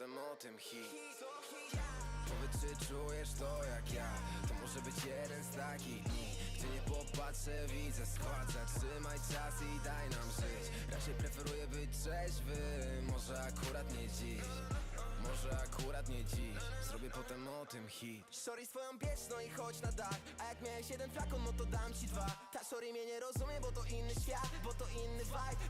tym hit. Powiedz czy czujesz to jak ja? To może być jeden z takich dni Gdzie nie popatrzę, widzę skład. Zatrzymaj czas i daj nam żyć. Raczej preferuję być trzeźwy Może akurat nie dziś. Może akurat nie dziś. Zrobię potem o tym hit. Sorry swoją bierz, no i chodź na dach. A jak miałeś jeden flakon, no to dam ci dwa. Ta sorry mnie nie rozumie, bo to inny świat Bo to inny vibe